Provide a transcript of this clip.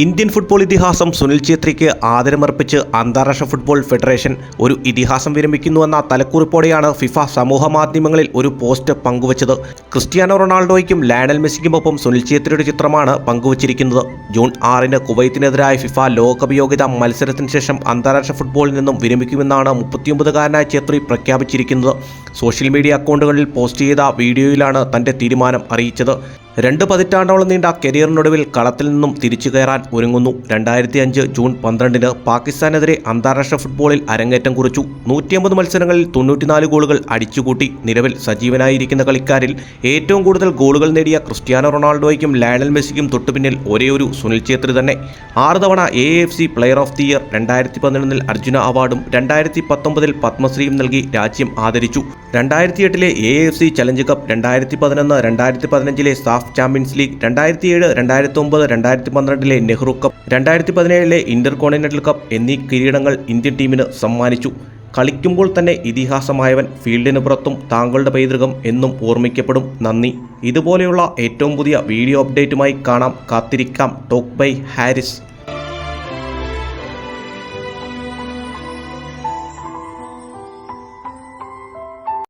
Indian football ഇതിഹാസം സുനിൽ ഛേത്രിക്ക് ആദരമർപ്പിച്ച് അന്താരാഷ്ട്ര football federation ഒരു ഇതിഹാസം വിരമിക്കുന്നുവെന്ന തലക്കുറിപ്പോടെയാണ് ഫിഫ സമൂഹ മാധ്യമങ്ങളിൽ ഒരു പോസ്റ്റ് പങ്കുവച്ചത്. ക്രിസ്ത്യാനോ റൊണാൾഡോയ്ക്കും ലയണൽ മെസ്സിക്കുമൊപ്പം സുനിൽ ഛേത്രിയുടെ ചിത്രമാണ് പങ്കുവച്ചിരിക്കുന്നത്. ജൂൺ ആറിന് കുവൈത്തിനെതിരായ ഫിഫ ലോകകപ്പ് യോഗ്യത മത്സരത്തിന് ശേഷം അന്താരാഷ്ട്ര ഫുട്ബോളിൽ നിന്നും വിരമിക്കുമെന്നാണ് മുപ്പത്തിയൊമ്പതുകാരനായ ഛേത്രി പ്രഖ്യാപിച്ചിരിക്കുന്നത്. സോഷ്യൽ മീഡിയ അക്കൗണ്ടുകളിൽ പോസ്റ്റ് ചെയ്ത വീഡിയോയിലാണ് തന്റെ തീരുമാനം അറിയിച്ചത്. രണ്ട് പതിറ്റാണ്ടോളം നീണ്ട കരിയറിനൊടുവിൽ കളത്തിൽ നിന്നും തിരിച്ചു കയറാൻ ഒരുങ്ങുന്നു. രണ്ടായിരത്തി അഞ്ച് ജൂൺ പന്ത്രണ്ടിന് പാകിസ്ഥാനെതിരെ അന്താരാഷ്ട്ര ഫുട്ബോളിൽ അരങ്ങേറ്റം കുറിച്ചു. നൂറ്റിയമ്പത് മത്സരങ്ങളിൽ തൊണ്ണൂറ്റിനാല് ഗോളുകൾ അടിച്ചുകൂട്ടി. നിലവിൽ സജീവനായിരിക്കുന്ന കളിക്കാരിൽ ഏറ്റവും കൂടുതൽ ഗോളുകൾ നേടിയ ക്രിസ്ത്യാനോ റൊണാൾഡോയ്ക്കും ലയണൽ മെസ്സിക്കും തൊട്ടുപിന്നിൽ ഒരേയൊരു സുനിൽ ഛേത്രി തന്നെ. ആറ് തവണ A F C player of the year രണ്ടായിരത്തി പതിനൊന്നിൽ അർജുന അവാർഡും രണ്ടായിരത്തി പത്തൊമ്പതിൽ പത്മശ്രീയും നൽകി രാജ്യം ആദരിച്ചു. രണ്ടായിരത്തി എട്ടിലെ A F C challenge cup രണ്ടായിരത്തി പതിനൊന്ന് രണ്ടായിരത്തി പതിനഞ്ചിലെ സാഫ് ചാമ്പ്യൻസ് ലീഗ് രണ്ടായിരത്തി ഏഴ് രണ്ടായിരത്തി ഒമ്പത് രണ്ടായിരത്തി പന്ത്രണ്ടിലെ നെഹ്റു കപ്പ് രണ്ടായിരത്തി പതിനേഴിലെ ഇന്റർ കോണ്ടിനെന്റൽ കപ്പ് എന്നീ കിരീടങ്ങൾ ഇന്ത്യൻ ടീമിന് സമ്മാനിച്ചു. കളിക്കുമ്പോൾ തന്നെ ഇതിഹാസമായവൻ ഫീൽഡിന് പുറത്തും താങ്കളുടെ പൈതൃകം എന്നും ഓർമ്മിക്കപ്പെടും. നന്ദി. ഇതുപോലെയുള്ള ഏറ്റവും പുതിയ വീഡിയോ അപ്ഡേറ്റുമായി കാണാം. കാത്തിരിക്കാം. Talk by Haris.